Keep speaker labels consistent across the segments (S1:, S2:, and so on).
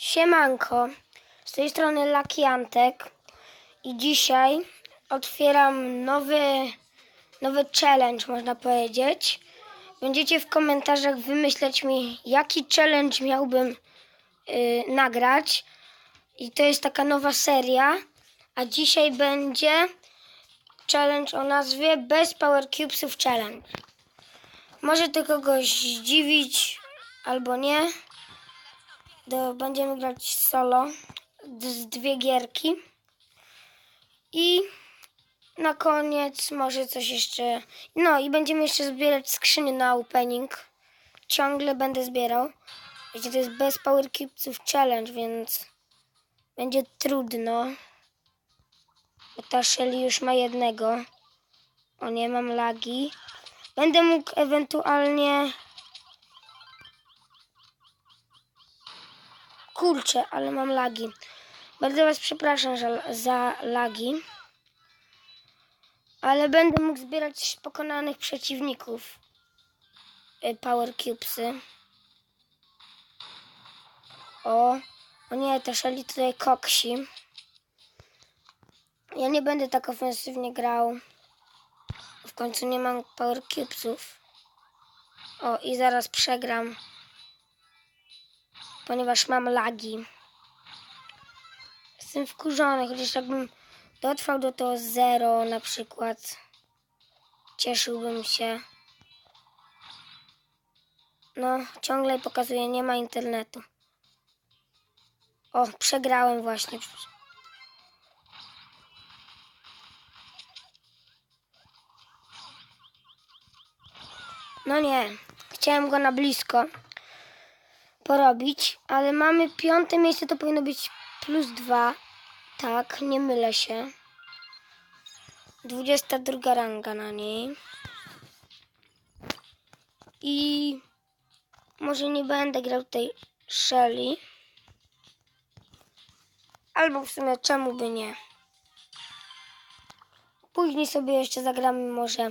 S1: Siemanko, z tej strony Laki Antek i dzisiaj otwieram nowy, nowy challenge, można powiedzieć. Będziecie w komentarzach wymyśleć mi, jaki challenge miałbym y, nagrać. I to jest taka nowa seria, a dzisiaj będzie challenge o nazwie Bez Power Cubesów Challenge. Może to kogoś zdziwić albo nie. Do, będziemy grać solo z dwie gierki. I na koniec może coś jeszcze. No i będziemy jeszcze zbierać skrzynie na opening. Ciągle będę zbierał. Wiecie, to jest bez Power Cubesów Challenge, więc będzie trudno. Bo ta Shelly już ma jednego. O nie, mam lagi. Będę mógł ewentualnie Kurczę, ale mam lagi. Bardzo Was przepraszam za, za lagi. Ale będę mógł zbierać pokonanych przeciwników. Y, Power Cubesy. O, o nie, ta Shelly tutaj koksi. Ja nie będę tak ofensywnie grał. W końcu nie mam Power Cubesów. O, i zaraz przegram ponieważ mam lagi. Jestem wkurzony, chociaż jakbym dotrwał do tego zero na przykład, cieszyłbym się. No, ciągle pokazuje, nie ma internetu. O, przegrałem właśnie. No nie, chciałem go na blisko porobić, ale mamy piąte miejsce, to powinno być plus dwa. Tak, nie mylę się. 22 ranga na niej. I może nie będę grał tej Shelly. Albo w sumie czemu by nie. Później sobie jeszcze zagramy może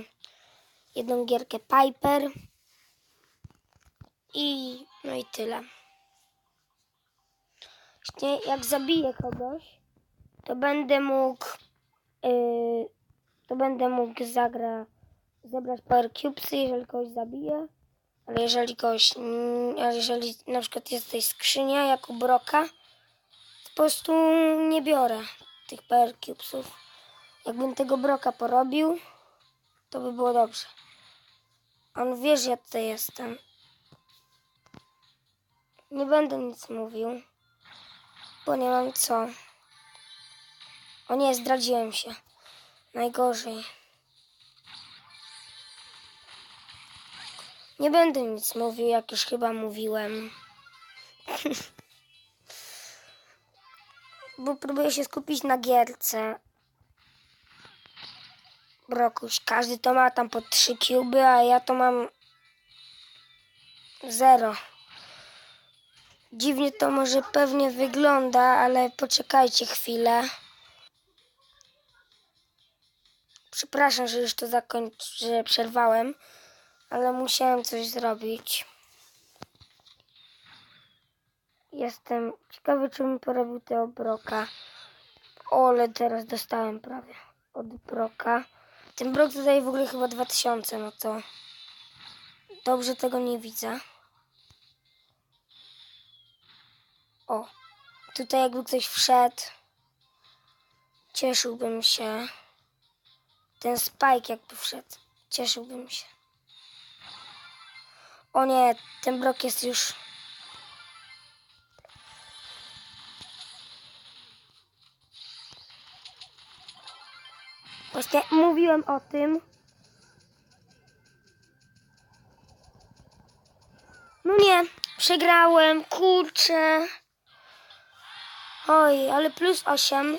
S1: jedną gierkę Piper. I no i tyle. Właśnie jak zabiję kogoś, to będę mógł yy, to będę mógł zagra, zebrać power cubesy, jeżeli kogoś zabiję. Ale jeżeli kogoś, ale jeżeli na przykład jest tutaj skrzynia jako broka, to po prostu nie biorę tych power cubesów. Jakbym tego broka porobił, to by było dobrze. On wie, że ja tutaj jestem. Nie będę nic mówił, bo nie mam co. O nie, zdradziłem się. Najgorzej. Nie będę nic mówił, jak już chyba mówiłem. bo próbuję się skupić na gierce. Brokuś, każdy to ma tam po trzy kuby, a ja to mam zero. Dziwnie to może pewnie wygląda, ale poczekajcie chwilę. Przepraszam, że już to zakończę, że przerwałem, ale musiałem coś zrobić. Jestem ciekawy, czy mi porobił tego broka. Ole, teraz dostałem prawie od broka. Ten brok zadaje w ogóle chyba 2000, no to dobrze tego nie widzę. O, tutaj jakby ktoś wszedł, cieszyłbym się. Ten Spike jakby wszedł, cieszyłbym się. O nie, ten brok jest już... Właśnie mówiłem o tym. No nie, przegrałem, kurczę. Oj, ale plus 8.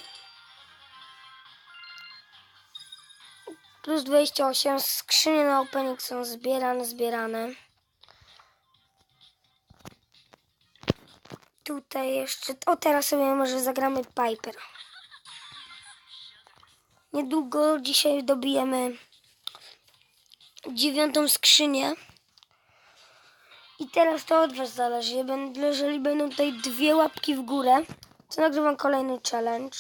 S1: Plus 28. Skrzynie na opening są zbierane, zbierane. Tutaj jeszcze. O, teraz sobie może zagramy Piper. Niedługo dzisiaj dobijemy dziewiątą skrzynię. I te teraz to od Was zależy. Jeżeli będą tutaj dwie łapki w górę, to nagrywam kolejny challenge.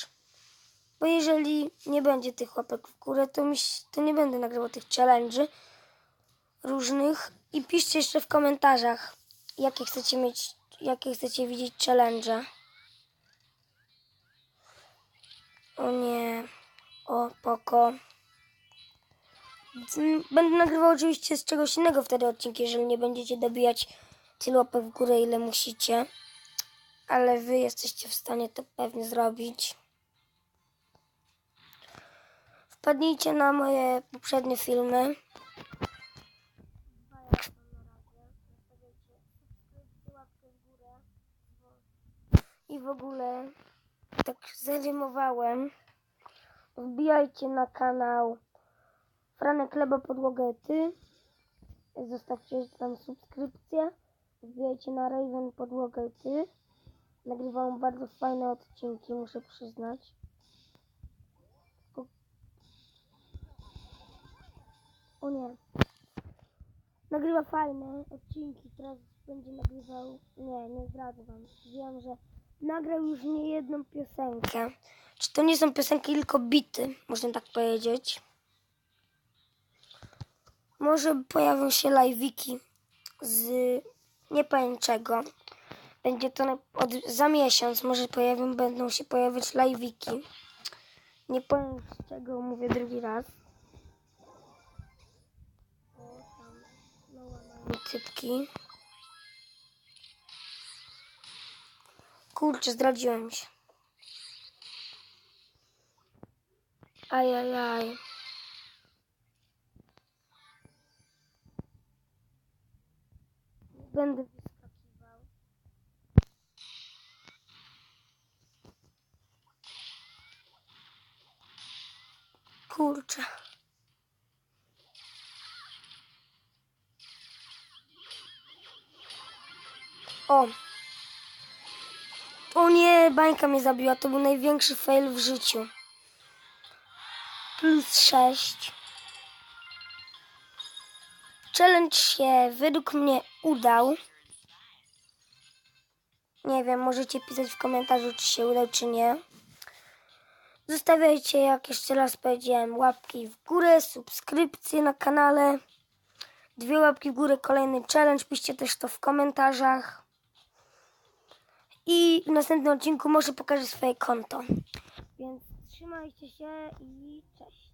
S1: Bo jeżeli nie będzie tych łapek w górę, to, mi, to nie będę nagrywał tych challenge'y różnych. I piszcie jeszcze w komentarzach, jakie chcecie mieć, jakie chcecie widzieć challenge. O nie. O, poko. Będę nagrywał oczywiście z czegoś innego wtedy odcinki, jeżeli nie będziecie dobijać tylu łapek w górę, ile musicie. Ale wy jesteście w stanie to pewnie zrobić. Wpadnijcie na moje poprzednie filmy. I w ogóle tak zarymowałem. Wbijajcie na kanał Franek Chleba Podłogę Ty. Zostawcie tam subskrypcję. Wbijajcie na Raven Podłogę Ty. Nagrywam bardzo fajne odcinki, muszę przyznać. O, o nie. Nagrywa fajne odcinki, teraz będzie nagrywał... Nie, nie zdradzę wam. Wiem, że nagrał już nie jedną piosenkę. Czy to nie są piosenki, tylko bity, można tak powiedzieć. Może pojawią się live'iki z nie czego. Będzie to na, od, za miesiąc, może pojawią, będą się pojawiać live'iki. Nie powiem z czego, mówię drugi raz. O. Kurczę, zdradziłem się. Ajajaj. Będę Kurczę. O. O nie, bańka mnie zabiła. To był największy fail w życiu. Plus 6. Challenge się według mnie udał. Nie wiem, możecie pisać w komentarzu, czy się udał, czy nie. Zostawiajcie, jak jeszcze raz powiedziałem, łapki w górę, subskrypcje na kanale. Dwie łapki w górę, kolejny challenge. Piszcie też to w komentarzach. I w następnym odcinku może pokażę swoje konto. Więc trzymajcie się i cześć.